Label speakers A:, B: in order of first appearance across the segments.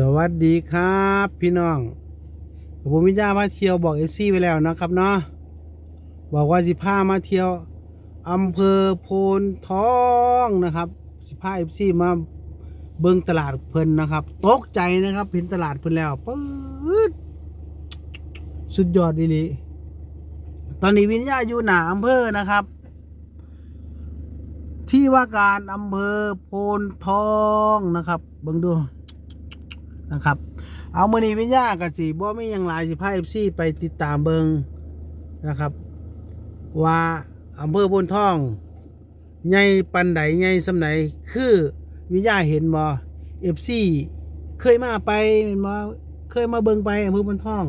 A: สวัสดีครับพี่น้องผมวิญญามาเที่ยวบอกเอฟซีไปแล้วนะครับเนาะบอกว่าสิพามาเที่ยวอำเภอโพนทองนะครับสิพาเอฟซีมาเบิ่งตลาดเพิ่นนะครับตกใจนะครับเห็นตลาดเพิ่นแล้วปื๊ดสุดยอดดีลีตอนนี้วิญญาอยู่หนาอำเภอนะครับ ที่ว่าการอำเภอโพนทองนะครับเบิ่งดู นะครับ เอามือนีวิญญากับสีบ่ไม่ยังลายสิพาเอฟซีไปติดตามเบิงนะครับ ว่าอำเภอโพนทองใหญ่ปันไดใหญ่สำไหนคือวิญญาเห็นบ่เอฟซีเคยมาไปเห็นบ่เคยมาเบิงไปอำเภอโพนทอง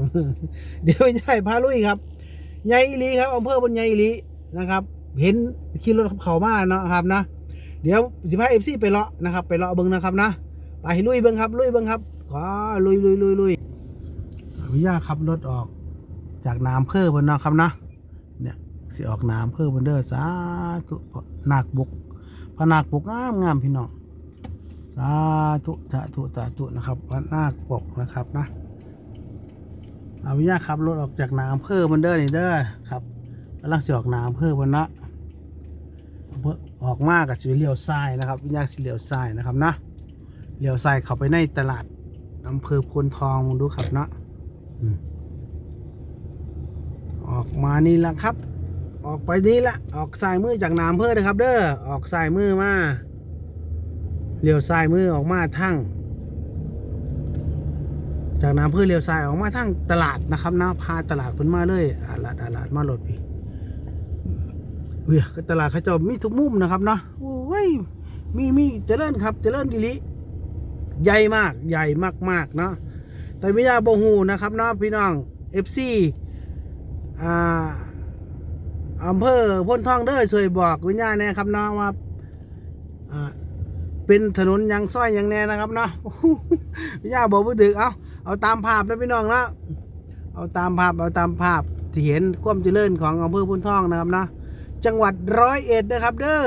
A: เดี๋ยววิญญาพาลุยครับใหญ่อีลีครับอำเภอบนใหญ่อีลีนะครับ เห็นขี่รถเขามาเนาะครับนะเดี๋ยวสิพาเอฟซีไปเลาะนะครับ ไปเลาะเบิงนะครับนะไปลุยเบิงครับลุยเบิงครับ ขอลุยลุยลุยลุยวิญาขับรถออกจากน้ำเพิ่มบนนะครับนะเนี่ยสิออกน้ำเพิ่มบนเด้อสาธุนาคบุกพระนาคบุกงามงามพี่น้องสาธุสาธุสาธุนะครับพระนาคปกนะครับนะเอาวิญาขับรถออกจากน้ำเพิ่มบนเด้อนี่เด้อครับกำลังสิออกน้ำเพิ่มบนเนะออกมากกับสิเลียวซ้ายนะครับวิญญาสิเลียวซ้ายนะครับนะเลียวซ้ายเข้าไปในตลาด อำเภอพลทองดูครับเนาะออกมานี่ละครับ ออกไปนี่ละออกซ้ายมือจากน้ำอำเภอนะครับ เด้อออกซ้ายมือมาเลี้ยวซ้ายมือออกมาทั้งจากน้ำอำเภอเลี้ยวซ้ายออกมาทั้งตลาดนะครับนะพาตลาดเพิ่นมาเลยอาลาดอาลาดมาโหลดพี่เฮ้ยตลาดเขาเจะมีทุกมุมนะครับเนาะโอ้ยมีมีเจริญครับ เจริญดีลิ ใหญ่มากใหญ่มากๆเนาะแต่ม่ยาโบหูนะครับเนาะพี่น้อง FC อ่าอำเภอพ้นทองเด้อช่วยบอกวิญญาณน่ครับเนาะว่าอ่าเป็นถนนยังซ้อยยังแน่นะครับเนาะวิญญาบอกพูดถึงเอาเอาตามภาพนะพี่น้องนะเอาตามภาพเอาตามภาพที่เห็นความเจริญของอำเภอพ้นทองนะครับเนาะจังหวัดร้อยเอ็ดนะครับเด้อ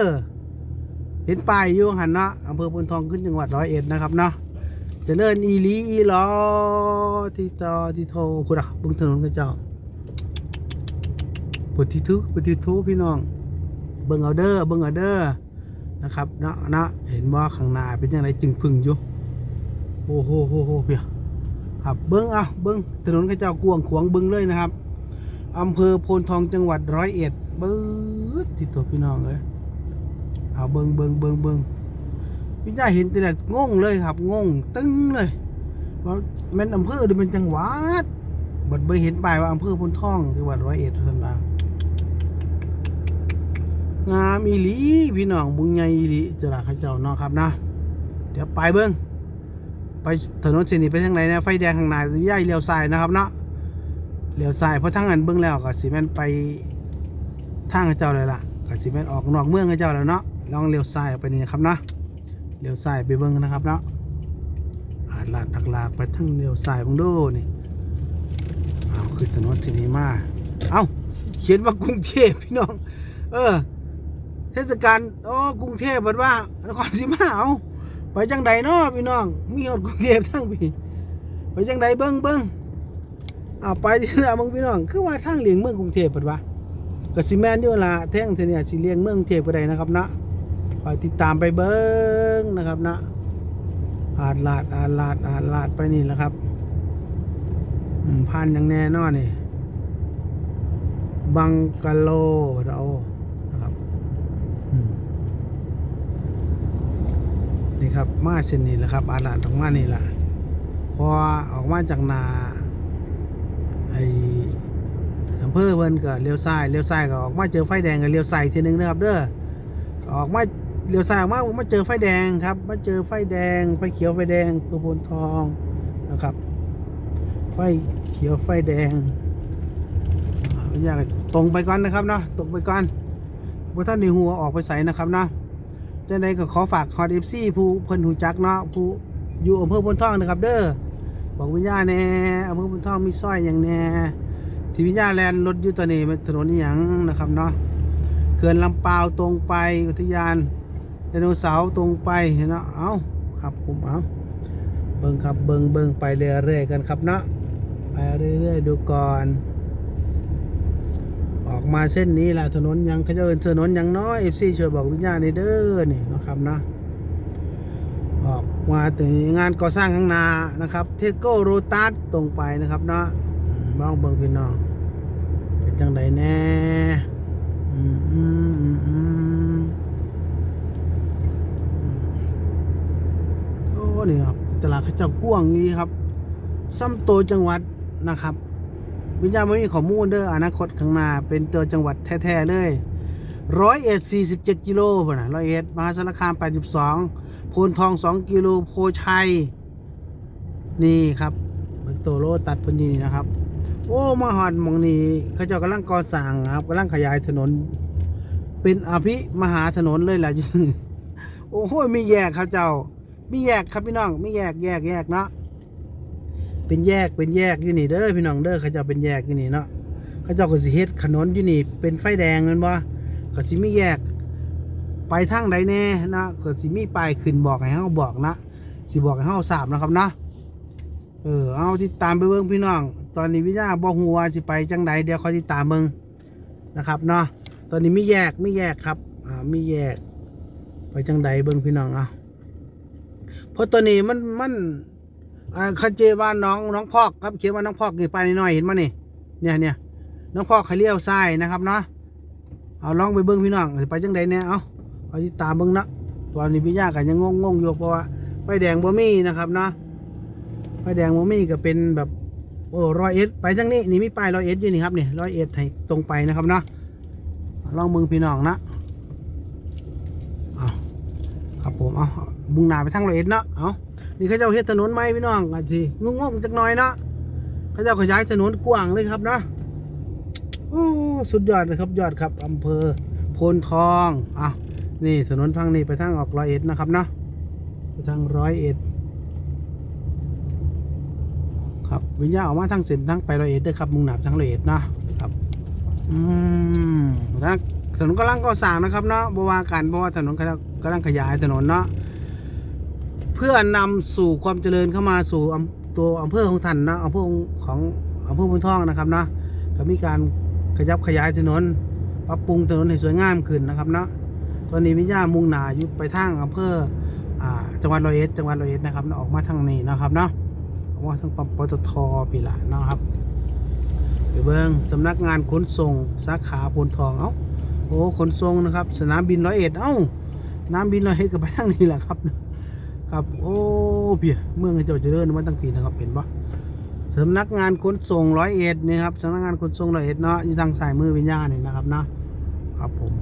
A: เห็นป้ายอยู่หันเนาะอำเภอพนทองขึ้นจังหวัดร้อยเอ็ดนะครับเนาะเจะเลิ่นอีลีอีลอที่ตอที่โทคุณอะบึงถนนกระเจ้าปุถิทุปุถิทุพี่น้อง เบิ่งเอาเด้อเบิ่งเอาเด้อนะครับเนาะเนาะเห็นว่าข้างหน้าเป็นยังไงจึงพึ่งอยู่โอ้โหโหโหเพียครับเบิ่งเอาเบิ่งถนนกระเจ้ากวงขวงเบิ่งเลยนะครับอำเภอโพนทองจังหวัดร้อยเอ็ดเบิ้ดที่ตัวพี่น้องเลย เอาเบิงเบิงเบิงเบิงพี่ย่าเห็นแต่ละงงเลยครับงงตึ้งเลยว่าแม่นอำเภอหรือเป็นจังหวัดบัดไปเห็นป้ายว่าอำเภอพนท่องจังหวัดร้อยเอ็ดเพิ่นว่างามอีหลีพี่น้องบุญใหญ่อีหลีจะละข้าเจ้าเนาะครับนะ เดี๋ยวไปเบิ้งไปถนนเส้นนี้ไปทางไหนนะไฟแดงข้างหน้าย่ายเลี้ยวซ้ายนะครับเนาะเลี้ยวซ้ายเพราะทางนั้นเบิ้งแล้วก็สิแม่นไปทางข้าเจ้าเลยล่ะก็สิเป็นออกนอกเมืองเจ้าแล้วเนาะ ลองเลี้ยวซ้ายออกไปนี่ครับนะเลี้ยวซ้ายไปเบิ่งนะครับเนาะอาลาดดักลากไปทั้งเลี้ยวซ้ายเบังดูนี่เอาคือถนนสินีมาเอาเขียนว่ากรุงเทพพี่น้อง เออ เทศกาลโอ้กรุงเทพบัดว่านครศรีมาเอาไปจังใดเนาะพี่น้อง มีฮอดกรุงเทพทั้งพี่ไปจังใดเบิ่งเบิ่งเอาไปที่ละมึงพี่น้อง คือว่าทางเลียงเมืองกรุงเทพบัดว่ากสิแมนอยู่ละแท่งเทเนี่ยสิเลียงเมืองเทพก็ได้นะครับนะ คอยติดตามไปเบิ้งนะครับนะอาดลาดอาดลาดอาดลาดไปนี่แหละครับพันอย่างแน่นอนนี่บังกะโลเรานะครับนี่ครับมาเส้นนี้แหละครับอาดลาดออกมานี่แหละพอออกมาจากนาไออำเภอเพิ่นก็เลี้ยวซ้ายเลี้ยวซ้ายก็ออกมาเจอไฟแดงก็เลี้ยวซ้ายทีหนึงนะครับ เด้อ ออกมาเลี้ยวซ้ายออกมามาเจอไฟแดงครับ มาเจอไฟแดง ไฟเขียวไฟแดงเพื่อพนทองนะครับ ไฟเขียวไฟแดงอยากตรงไปก่อนนะครับเนาะตรงไปก่อนว่าท่านในหัวออกไปใส่นะครับเนาะจะในก็ขอฝากคอร์ดเอฟซีผู้เพิ่นหูจักเนาะผู้อยู่อำเภอพนทองนะครับ เด้อบอกวิญญาณแน่อำเภอพนทองมีสร้อยอย่างแน่ที่วิญญาแลนด์รถอยู่ตัวนี้เป็นถนนอย่างนะครับเนาะ ขื่อนลำปาวตรงไปอุทยานไดโนเสาร์ตรงไปเนาะเอาครับผมเอาเบิ่งครับเบิ่งเบิ่งไปเรื่อยๆกันครับเนาะไปเรื่อยๆดูก่อน ออกมาเส้นนี้แหละถนนยังเขาจะเอินถนนยังน้อยเอฟซีช่วยบอกวิญญาณในเด้อนี่นะครับเนาะออกมาถึงงานก่อสร้างข้างนานะครับ เทโก้โรตัสตรงไปนะครับเนาะมองเบิ่งพี่น้องเป็นจังไดแน่ โอ้นี่ครับ ตลาดเขาเจ้ากว้างนี้ครับซ้ำโตจังหวัดนะครับ วิญญาณไม่มีข้อมูลเด้ออนาคตข้างหน้า เป็นตัวจังหวัดแท้ๆเลยร้อยเอ็ดสี่สิบเจ็ดกิโลป่ะนะร้อยเอ็ดมหาสารคามแปดสิบสองโพนทองสองกิโลโพชัย นี่ครับเบิกโตโลตัดพนนีนะครับ โอ้มาหอดมองนี้เขาเจ้ากำลังก่อสร้างครับกำลังขยายถนน เป็นอภิมหาถนนเลยแหละโอ้โหมีแยกครับเจ้า มีแยกครับพี่น้องมีแยกแยกแยกเนาะเป็นแยกเป็นแยกอยู่นี่เด้อพี่น้องเด้อเขาเจ้าเป็นแยกอยู่นี่เนาะเขาเจ้าก็สิเฮ็ดถนนอยู่นี่ เป็นไฟแดงแม่นบ่ก็สิมีแยก ไปทางใดแน่นะก็สิมีป้ายขึ้นบอกให้เฮาบอกนะสิบอกให้เฮาทราบนะครับนะเออเอาติดตามไปเบิ่งพี่น้อง ตอนนี้วิญญาบ่ฮู้ว่าสิไปจังใดเดี๋ยวคอยติดตามเบิ่งนะครับเนาะตอนนี้มีแยกมีแยกครับอ่ามีแยก ไปจังใดเบิ่งพี่น้องอะเพราะตัวนี้มันมันอ่าเขาเจว่าน้องน้องพอกครับเขียนว่าน้องพอกนี่ไปนิดหน่อยเห็นมั้ยนี่เนี่ยเนี่ยน้องพอกเขาเลี้ยวซ้ายนะครับเนาะเอาลองไปเบิ้งพี่น้องไปจังใดเนี่ยเอาเอาที่ตามเบิ้งนะตอนนี้พี่ย่ากันยังงงงๆอยู่เพราะว่าไฟแดงบ่มีนะครับเนาะไฟแดงบ่มีก็เป็นแบบ โอ้ร้อยเอ็ดไปจังนี้นี่มีป้ายร้อยเอ็ดอยู่นี่ครับนี่ร้อยเอ็ดให้ตรงไปนะครับเนาะลองเบิ้งพี่น้องนะเอาครับผมเอาบุงหนาไปทางร้อยเอ็ดเนาะเอานี่เขาเจ้าเฮ็ดถนนใหม่พี่น้องอาจสิงงๆจักหน่อยเนาะเขาเจ้าขยายถนนกว้างเลยครับเนาะโอ้สุดยอดเลยครับยอดครับอำเภอโพนทองอะนี่ถนนทางนี้ไปทางออกร้อยเอ็ดนะครับเนาะไปทางร้อยเอ็ด ครับวิญญาณออกมาทางเส้นทางไปรอยเอ็ดเด้อครับมุ่งหน้าไปทางร้อยเอ็ดนะครับอืมทางถนนกำลังก่อสร้างนะครับเนาะบวากันเพราะว่าถนนกำลังกำลังขยายถนนเนาะเพื่อนำสู่ความเจริญเข้ามาสู่ตัวอำเภอของท่านนะอำเภอของอำเภอพุนท่องนะครับนะก็มีการขยับขยายถนนปรับปรุงถนนให้สวยงามขึ้นนะครับเนาะตอนนี้วิญญามุ่งหนายู่ไปทางอำเภอจังหวัดร้อยเอ็ดจังหวัดร้อยเอ็ดนะครับออกมาทางนี้นะครับเนาะ ออกมาทางปั๊มปตทปีละนะครับไปเบิ้งสำนักงานขนส่งสาขาพนทองเอ้าโอ้ขนส่งนะครับ สนามบินร้อยเอ็ดเอ้าสนามบินร้อยเอ็ดก็ไปทางนี้แหละครับครับโอ้เพียเมืองเจ้าเจริญมาตั้งปีนะครับเห็นปะสำนักงานขนส่งร้อยเอ็ดนี่ครับสำนักงานขนส่งร้อยเอ็ดเนาะอยู่ทางสายมือวิญญาณนี่นะครับนะครับผม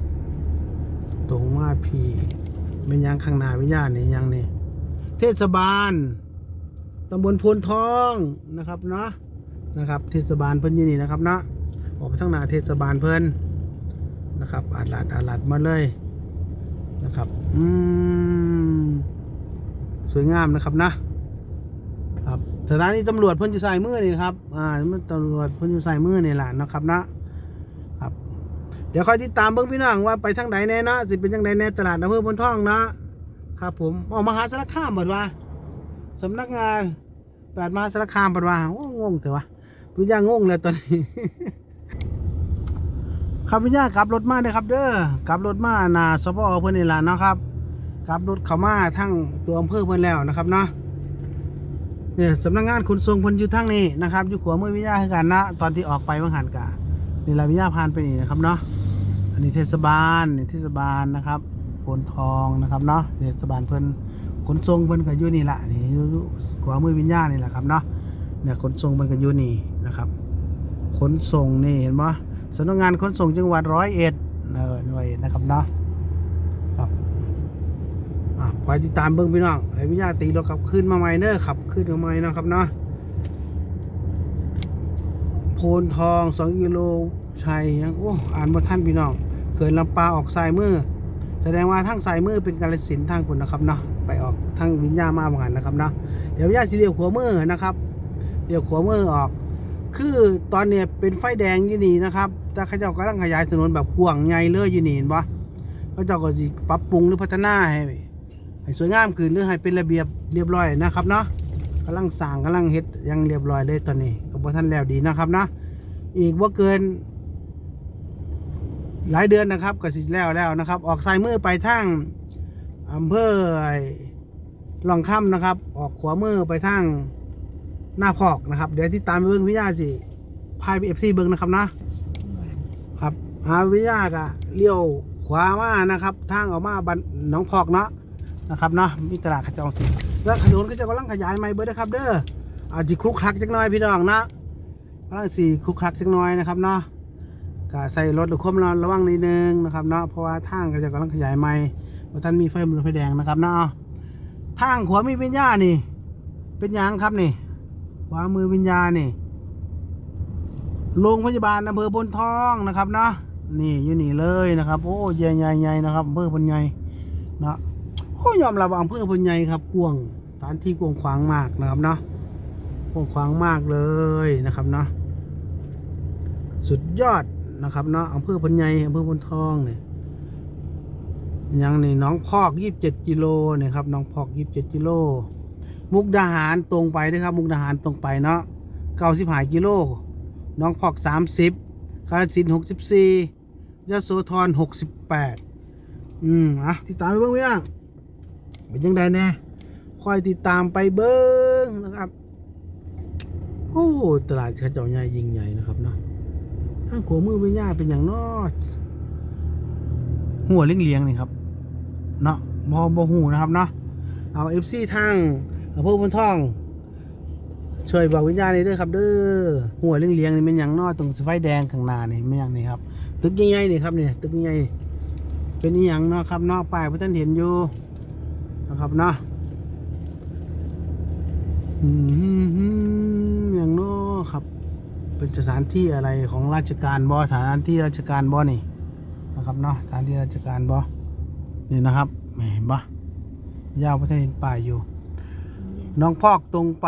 A: ตรงมาพี่เป็นยังข้างหน้าวิญญาณนี่ยังนี่เทศบาล ตำบลโพนทองนะครับเนาะนะครับเทศบาลเพิ่นยี่นี่นะครับเนาะออกไปทางหน้าเทศบาลเพิ่นนะครับอาลัดอาลัดมาเลยนะครับอืมสวยงามนะครับนะครับสถานีตำรวจเพิ่นอยู่ใส่มือนี่ครับอ่าตำรวจเพิ่นอยู่ใส่มือนี่แหละนะครับนะครับ เดี๋ยวคอยติดตามเบิ้งพี่น้องว่าไปทางไหนแน่เนาะสิเป็นจังไดแน่ตลาดอำเภอพนทองเนาะครับผมออกมหาสารคามบัดว่า สำนักงานแปดมาสารคามบัดว่าโอ้งงเถอะวะพี่ย่างงเลยตอนนี้ครับพี่ย่ากลับรถมาเด้อครับ เด้อกลับรถมานาสพเพิ่นนี่แหละเนาะครับขับรถเข้ามาทั้งตัวอำเภอเพิ่อนแล้วนะครับเนาะเนี่ยสำนักงานขนส่งเพิ่นอยู่ทั้งนี้นะครับอยู่ขวามือวิทยาคือกันนะตอนที่ออกไปเมื่อหันกะนี่ละวิทยาพานไปนี่นะครับเนาะอันนี้เทศบาลนี่เทศบาลนะครับโพนทองนะครับเนาะเทศบาลเพิ่อน ขนส่งเพิ่นก็อยู่นี่ละนี่อยู่ขวามือวิญญาณนี่แหละครับเนาะเนี่ยขนส่งเพิ่นก็อยู่นี่นะครับ ขนส่งนี่เห็นปะสำนักงานขนส่งจังหวัดร้อยเอ็ดเออร้อยเอ็ดนะครับเนาะอะคอยติดตามเบิ้งพี่น้องไอ้วิญญาณตีรถขับขึ้นมาใหม่เนอะขับขึ้นมาใหม่นะครับเนาะโพนทองสองกิโลชัยยังโอ้อ่านมาท่านพี่น้องเขินลำปาออกสายมือ แสดงว่าทางสายมือเป็นกาลสินทางคุณนะครับเนาะ ไปออกทางวิญญาณมาเหมือนกันนะครับเนาะเดี๋ยววิญญาณสีเดียวขวามือนะครับเดียวขวามือออก คือตอนเนี้ยเป็นไฟแดงอยู่นี่นะครับแต่เขาเจ้ากำลังขยายถนนแบบกว้างใหญ่เลยอยู่นี่เห็นปะเขาเจ้าก็สิปรับปรุงหรือพัฒนาให้ให้สวยงามขึ้นหรือให้เป็นระเบียบเรียบร้อยนะครับเนาะกำลังสร้างกำลังเฮ็ดยังเรียบร้อยเลยตอนนี้ก็บ่ทันแล้วดีนะครับเนาะอีกว่าเกิน หลายเดือนนะครับก็สิแล้วแล้วนะครับ ออกซ้ายมือไปทาง อำเภอหลองค่ำนะครับ ออกขวามือไปทางหน้าพอกนะครับ เดี๋ยวที่ตามไปเบิ้งวิญญาสิพายไปเอฟซีเบิ้งนะครับนะครับอาวิญญากะเลี้ยวขวามานะครับ ทางออกมาบันหนองพอกเนาะนะครับเนาะมีตลาดขจรสิแล้วถนนก็จะกำลังขยายใหม่เบิดนะครับ เด้ออาจจะคลุกคลักจักน่อยพี่น้องนะกำลังสี่คลุกคลักจักน่อยนะครับเนาะก็ใส่รถด้วยความระวังนิดนึงนะครับเนาะเพราะว่าทางก็จะกำลังขยายใหม่ เพราท่านมีไฟบนไฟแดงนะครับเนาะทางขวามีวิญญาณนี่ เป็นยังครับนี่ขวามือวิญญาณนี่โรงพยาบาลอำเภอพนทองนะครับเนาะนี่อยู่นี่เลยนะครับ โอ้ใหญ่ใหญ่ใหญ่นะครับอำเภอพนใหญ่เนาะโอ้ยอมรับว่าอำเภอพนใหญ่ครับกวงสถานที่กวงขวางมากนะครับเนาะกวงขวางมากเลยนะครับเนาะสุดยอดนะครับเนาะอำเภอพนใหญ่อำเภอพนทองเนี่ย ยังนี่น้องพอกยี่สิบเจ็ดกิโลเนี่ยครับน้องพอกยี่สิบเจ็ดกิโล มุกดาหารตรงไปนะครับ มุกดาหารตรงไปเนาะเก้าสิบหากิโล น้องพอกสามสิบกาฬสินหกสิบสี่ยโสธรหกสิบแปดอืมอะติดตามไปเบิ้งไว้นะเป็นยังไงแน่คอยติดตามไปเบิ้งนะครับโอ้ตลาดเขาเจ้าใหญ่ยิ่งใหญ่นะครับเนาะทางขวามือวิญญาเป็นอย่างนอหัวเล็งเลี้ยงๆนี่ครับ เนาะบอบอหูนะครับเนาะเอาเอฟซีทางอำเภอพนทอง ช่วยบอกวิญญาณนี้ด้วยครับเด้อหัวเลี้ยงเลี้ยงนี่เป็นอย่างนอตรงสไฟแดงข้างหน้านี่เป็นอย่างนี้ครับตึกใหญ่ๆนี่ครับเนี่ยตึกใหญ่เป็นอหย่างเนาะครับเนาะป้ายพระท่านเห็นอยู่นะครับเนาะอืมอย่างนอครับ เป็นสถานที่อะไรของราชการบอสถานที่ราชการบอนี่นะครับเนาะสถานที่ราชการบอ นี่นะครับแหมเห็นปะยาวพระเทนป่ายอยู่หน้องพอกตรงไป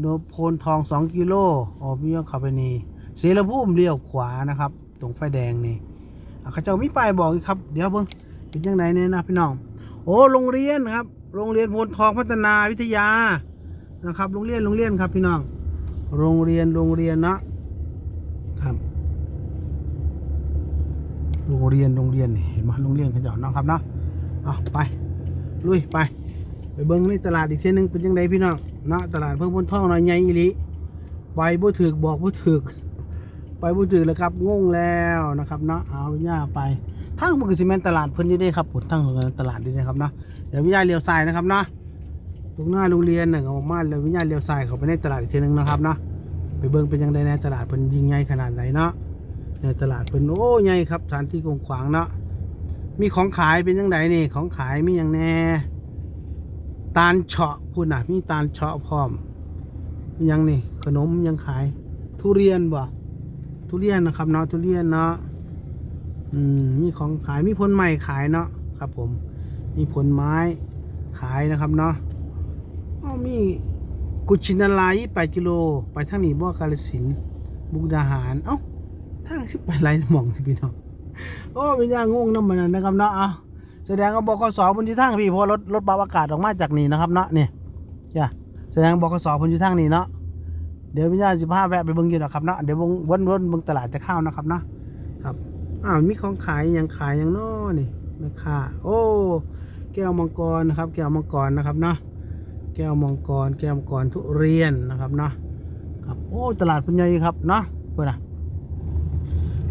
A: โนโพนทองสองกิโลออกเลี้ยวเข้าไปนี่เสรภูมิเลี้ยวขวานะครับ ตรงไฟแดงนี่อะเขาเจ้ามีป้ายบอกอีกครับ เดี๋ยวเบิ่งเป็นยังไงเนี่ยนะพี่น้อง โอ้โรงเรียนครับ โรงเรียนโพนทองพัฒนาวิทยานะครับ โรงเรียนโรงเรียนครับพี่น้อง โรงเรียนโรงเรียนเนาะครับโรงเรียนโรงเรียนนี่เห็นไหมโรงเรียนเขาเจ้าเนาะครับเนาะ เอาไป ลุยไป ไปเบิ้งในตลาดอีกเที่ยหนึงเป็นยังไงพี่น้องเนาะตลาดเพิ่งพ้นท่องหน่อยใหญ่อีลีไปบ่ถึกบอกบ่ถึก ไปบ่ถึกแล้วครับงงแล้วนะครับเนาะเอาวิญญาไปทางมันก็สิแม่นตลาดเพิ่นนี่ได้ครับผลทางของตลาดนี่นะครับเนาะเดี๋ยววิญญาเลี้ยวซ้ายนะครับเนาะตรงหน้าโรงเรียนน่ะออกมาแล้ววิญญาเลี้ยวซ้ายเขาไปในตลาดอีกเที่ยหนึงนะครับเนาะไปเบิ่งเป็นยังไงในตลาดเพิ่นยิ่งใหญ่ขนาดไหนเนาะในตลาดเพิ่นโอ้ใหญ่ครับสถานที่กว้างขวางเนาะ มีของขายเป็นยังไงนี่ ของขายมีอย่างแน่ ตาลเฉาะพูดนะมีตาลเฉาะพร้อมยังนี่ ขนมยังขาย ทุเรียนบ่ทุเรียนนะครับเนาะทุเรียนเนาะอืมมีของขายมีผลไม้ขายเนาะครับ ผม มีผลไม้ขายนะครับเนาะอ้อมีกุชินาลายไปกิโล ไปทางนี้บ่กาลสินธุ์มุกดาหาร เอ้าทางสิไปไรหม่องสิพี่น้อง โอ้เป็นย่างงงน้ำมันนะครับเนาะเอาแสดงว่าบกสบนที่ทางพี่เพราะรถรถปรับอากาศออกมาจากนี่นะครับเนาะนี่จ้ะแสดงบกสบนที่ทางนี้เนาะเดี๋ยววิญญาณสิบห้าแวะไปเบิ่งอยู่นะครับเนาะเดี๋ยววนวนวนเบิ่งตลาดจะเข้านะครับเนาะครับอ้าวมีของขายอย่างขายอย่างเนาะนี่แม่ค้าโอ้แก้วมังกรนะครับ แก้วมังกรนะครับเนาะแก้วมังกร แก้วมังกรทุเรียนนะครับเนาะครับโอ้ตลาดปัญญาครับเนาะเพื่อนนะ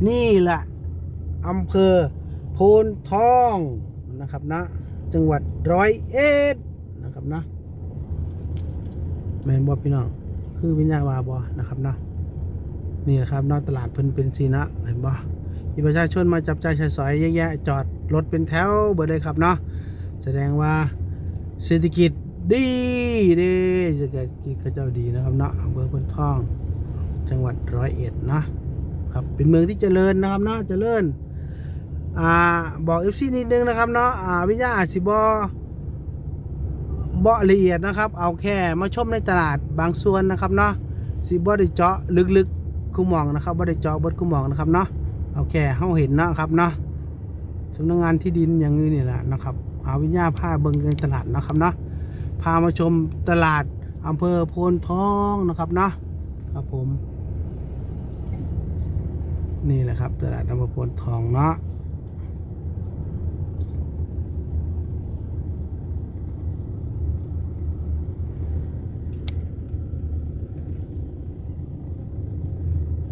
A: นี่แหละ อำเภอโพนทองนะครับนะ จังหวัดร้อยเอ็ดนะครับนะแมนบอพี่น้องคือวิญญาณวาบอนะครับนะนี่แหละครับนาะตลาดเพิ่นเป็นสีนะเห็นบ่มีประชาชนมาจับจ่ายใช้สอยเยะแยะจอดรถเป็นแถวเบิดเลยครับเนาะแสดงว่าเศรษฐกิจดีดีจะเกิดกิจเจ้าดีนะครับเนาะอำเภอพนทอง จังหวัดร้อยเอ็ดนะครับเป็นเมืองที่เจริญนะครับเนาะเจริญ อ่าบอกเอฟซีนิดนึงนะครับเนาะอ่าวิญญาอาจสิบอเบาะละเอียดนะครับ เอาแค่มาชมในตลาดบางส่วนนะครับเนาะสิบ่ได้เจาะลึกๆคุ้มองนะครับบ่ได้เจาะเบิดคุ้มองนะครับเนาะเอาแค่เฮาเห็นเนาะครับเนาะสำนักงานที่ดินอย่างนี้นี่แหละนะครับเอาวิญญาผ้าเบิ่งในตลาดนะครับเนาะพามาชมตลาดอำเภอโพนทองนะครับเนาะครับผม นี่แหละครับตลาดอำเภอโพนทองเนาะ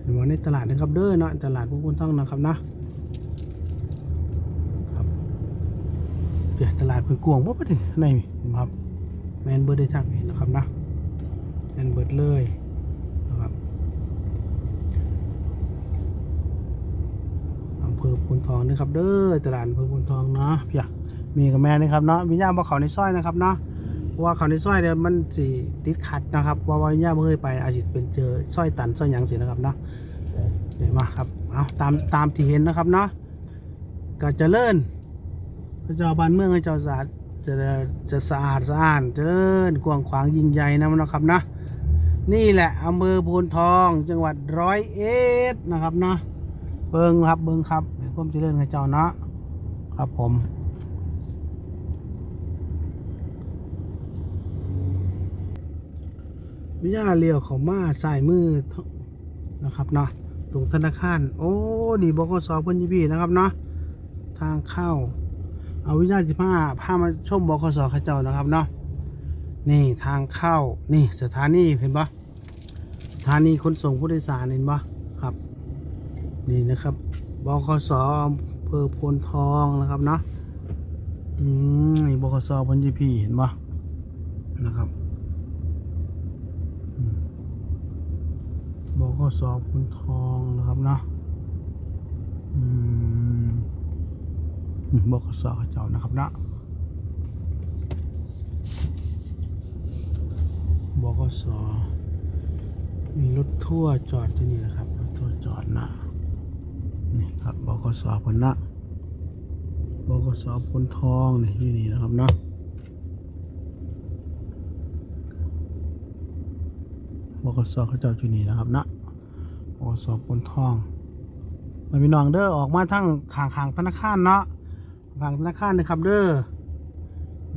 A: เห็นว่า ในตลาดนะครับเด้อเนาะตลาดพวกคุณต้องนะครับนะครับเดี๋ยวตลาดเพิ่งกวงปุ๊บไปถึงในไห็นไหมครับแมนเบิร์ดได้ทักนี่นะครับนะแมนเบิร์ดเลยนะครับอำเภอพูนทองนะครับเด้อตลาดอำเภอพูนทองเนาะพี่อะมีกับแม่นะครับเนาะวิญญาณบ่เขาในซอยนะครับเนาะเพราะว่าเขาในซอยเนี่ยมันสิติดขัดนะครับเพราว่าวิญญาณบ่เคยไปอาจจะเป็นเจอซอยตันซอยหยังสินะครับเนาะ เห็นมาครับเอาตามตามที่เห็นนะครับเนาะก็จะเลิ่นพระเจ้าบ้านเมืองให้เจ้าสะอาดจะจะสะอาดสะอาดเจริญกว้างขวางยิ่งใหญ่นะนนะครับนะนี่แหละอำเภอโพนทองจังหวัดร้อยเอ็ดนะครับเนาะเบิงครับเบิงครับผมเจริญให้เจ้าเนาะครับผมมิญาเลี้ยวเขามาสายมือนะครับเนาะ ตรงธนาคาร โอ้ นี่บกสเพิ่นยี่พี่นะครับเนาะ ทางเข้า เอาวิญญาณสิพาพามาชมบกสข้าเจ้านะครับเนาะ นี่ทางเข้า นี่สถานีเห็นปะสถานีขนส่งผู้โดยสารเห็นปะครับ นี่นะครับบกสอำเภอโพนทองนะครับเนาะ อืมนี่บกสเพิ่นยี่พี่เห็นปะนะครับ บกสพุนทองนะครับเนาะอืมอืมบกสเจ้านะครับเนาะบกสมีรถทั่วร์จอดที่นี่นะครับรถทั่วร์จอดนะนี่ครับบกสพนนะบกสพุนทองนี่ที่นี่นะครับเนาะ กสเขาเจ้าจุนีนะครับนะบกสปนทองมาพี่น้องเด้อออกมาทั้งขางขางธนาคารเนาะขางธนาคารนะครับเด้อ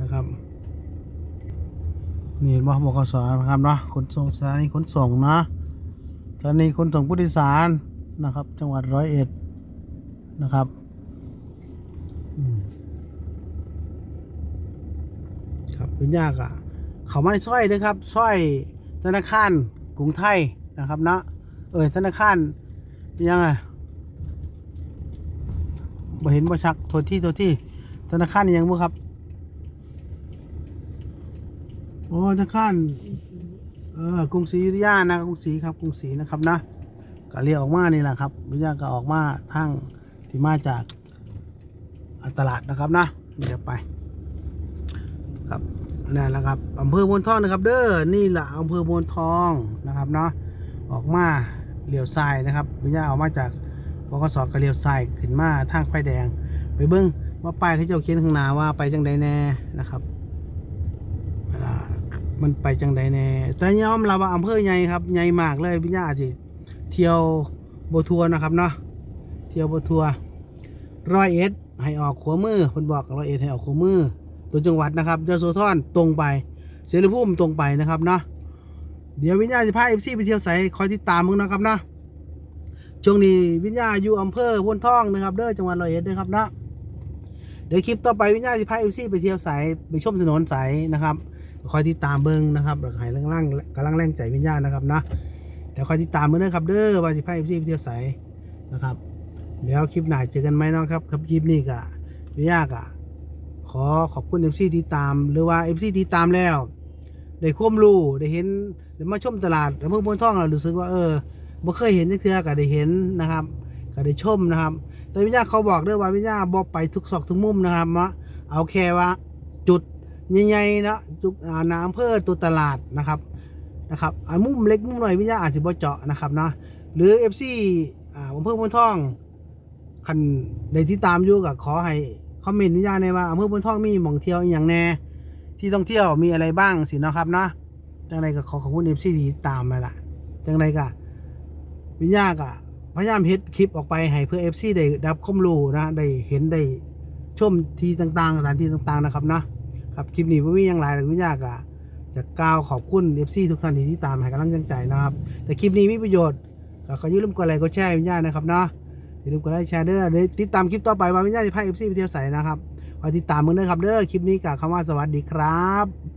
A: นะครับนี่บ่บกสนะครับเนาะขนส่งสถานีขนส่งเนาะสถานีขนส่งผู้โดยสารนะครับ จังหวัดร้อยเอ็ดนะครับครับเป็นยากอะเขาไม่สร้อยนะครับสร้อยธนาคาร กรุงไทยนะครับเนาะเออธนาคารยังไงบ่เห็นบ่ชักโทษที่โทษที่ธนาคารยังบ่ครับโอ้ธนาคารเออกรุงศรีอยุธยานะกรุงศรีครับกรุงศรีนะครับนะก็เรียกออกมานี่แหละครับวิทยาก็ออกมาทางที่มาจากตลาดนะครับนะเดี๋ยวไปครับ นั่นแหละครับอำเภอโพนทองนะครับ เด้อนี่แหละอำเภอโพนทองนะครับเนาะออกมาเลี้ยวซ้ายนะครับวิญญาออกมาจากบกสก็เลี้ยวซ้ายขึ้นมาทางไฟแดง ไปเบิ้งว่าป้ายเขาเจ้าเขียนข้างหน้าว่าไปจังใดแน่นะครับมันไปจังใดแน่แต่ยอมรับว่าอำเภอใหญ่ครับใหญ่มากเลยวิญญาอาจสิเที่ยวโบทัวร์นะครับเนาะเที่ยวโบทัวร์ร้อยเอ็ดให้ออกขัวมือคนบอกร้อยเอ็ดให้ออกขัวมือ ตัวจังหวัดนะครับยโสธรตรงไปเสรีภูมิตรงไปนะครับเนาะเดี๋ยววิญญาณจะพาเอฟซีไปเที่ยวใสคอยติดตามมึงนะครับนะช่วงนี้วิญญาอยู่อำเภอพนทองนะครับเด้อจังหวัดร้อยเอ็ดนะครับเนาะเดี๋ยวคลิปต่อไปวิญญาณจะพาเอฟซีไปเที่ยวใสไปชมถนนใสนะครับคอยติดตามเบิ้งนะครับแล้วก็ให้ล่างๆกำลังแรงใจวิญญาณนะครับเนาะเดี๋ยวคอยติดตามเบิ้งนะครับเด้อว่าสิพาเอฟซีไปเที่ยวใสนะครับเดี๋ยวคลิปหน้าเจอกันไหมเนาะครับครับคลิปนี้ก็วิญญาณก็ อขอบคุณ MC ที่ตาม หรือว่า MC ที่ตามแล้ว ได้ควมรู้ได้เห็นได้มาชมตลาดอำเภอพนท่องเรารู้สึกว่าเออบ่เคยเห็นจักเทือก็ได้เห็นนะครับก็ได้ชมนะครับ แต่วิญญาเขาบอกด้วยว่าวิญญาบ่ไปทุกซอกทุกมุมนะครับมาเอาแค่ว่าจุดใหญ่ๆนะจุดน้ำอำเภอตัวตลาดนะครับนะครับอ่ามุมเล็กมุมหน่อยวิญญาอาจจะบ่เจาะนะครับนะหรือ FC อ่าอำเภอพนท่องคันใดที่ตามอยู่ก็ขอให้ คอมเมนต์นิยามในว่าอำเภอพนทองมีหม่องเที่ยวอหย่างแน่ที่ท่องเที่ยวมีอะไรบ้างสิเนาะครับเนาะจังไรก็ขอขอบคุณเอฟซีที่ตามมาละจังไรก็วิญญาณก็พยายามเฮ็ดคลิปออกไปให้เพื่อเอฟซีได้รับข้อมรู้นะได้เห็นได้ชมที่ต่างๆสถานที่ต่างๆนะครับเนาะครับคลิปนี้ไม่มีอย่างไรหรอวิญญาณก็จะกล่าวขอบคุณ FC ทุกท่านที่ติดตามให้กำลังใจนะครับ แต่คลิปนี้มีประโยชน์ก็ขอย่าลืมกดไลค์กดแชร์วิญญาณนะครับเนาะ อย่าลืมกดไลค์แชร์เด้อเลยติดตามคลิปต่อไปว่าวิญญาณจะพา FC ไปเที่ยวใสนะครับขอติดตามมึงด้วยครับเด้อคลิปนี้กับคำว่าสวัสดีครับ